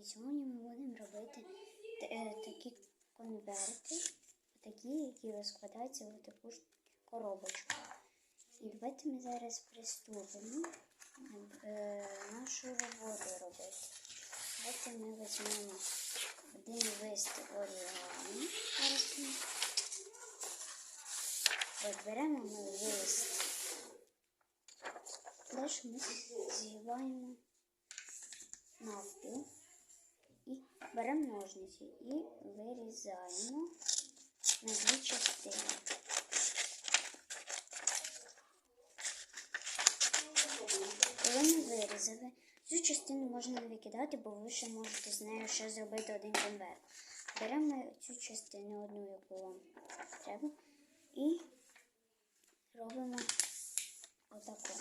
І сьогодні ми будемо робити е, такі конверти, такі, які розкладаються в таку ж коробочку. І давайте ми зараз приступимо е, нашу роботу робити. Давайте ми візьмемо один лист орігамі. Зараз ми лист. Далі ми згибаємо навпіл і беремо ножниці і вирізаємо на дві частини. Коли ми вирізали, цю частину можна не викидати, бо ви ще можете з нею ще зробити один конверт. Беремо цю частину, одну, яку вам треба, і робимо отако.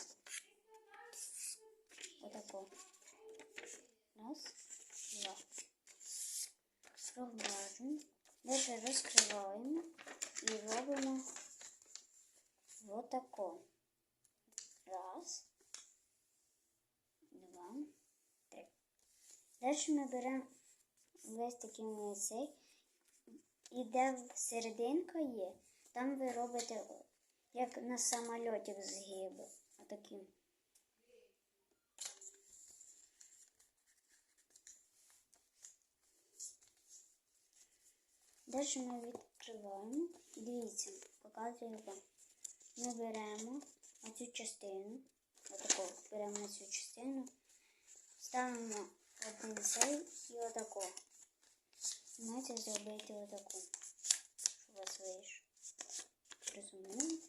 Отако. Раз, два. Проглажуємо. Далі розкриваємо і робимо отако. Раз, два, три. Далі ми беремо весь такий ми. І де серединка є, там ви робите як на самольоті згиби. Отаким. Далі ми відкриваємо. Дивіться, показую вам. Ми беремо оцю частину, отаку беремо цю частину, ставимо один цей і отаку. Маєте зробити отаку, щоб у вас вийшло. Розуміємо.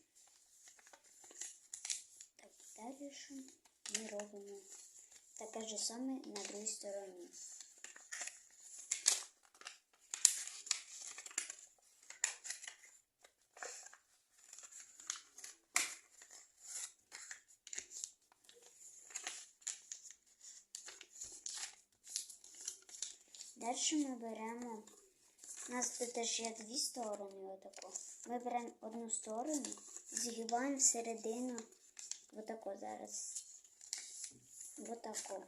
Так, далі ми робимо таке ж саме на другій стороні. Далі ми беремо. У нас тут теж є дві сторони отако. Ми беремо одну сторону, згибаємо всередину отако зараз. Отако.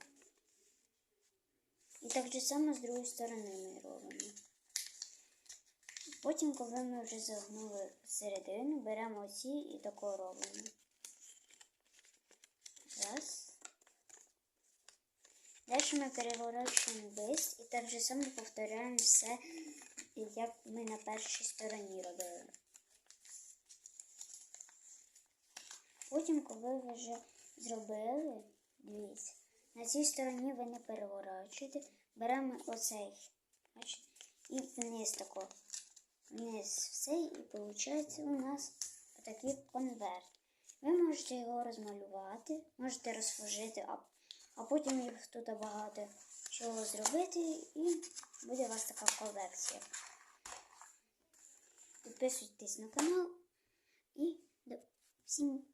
І так же само з другої сторони ми робимо. Потім, коли ми вже загнули всередину, беремо оці і тако робимо. Раз. Далі ми переворачуємо лист і так же само повторяємо все, як ми на першій стороні робили. Потім, коли ви вже зробили, дивіться, на цій стороні ви не переворачуєте, беремо оцей, бачите, і вниз тако, вниз все, і виходить у нас такий конверт. Ви можете його розмалювати, можете розфужити, а, потім їх тут багато чого зробити, і буде у вас така колекція. Підписуйтесь на канал і всім.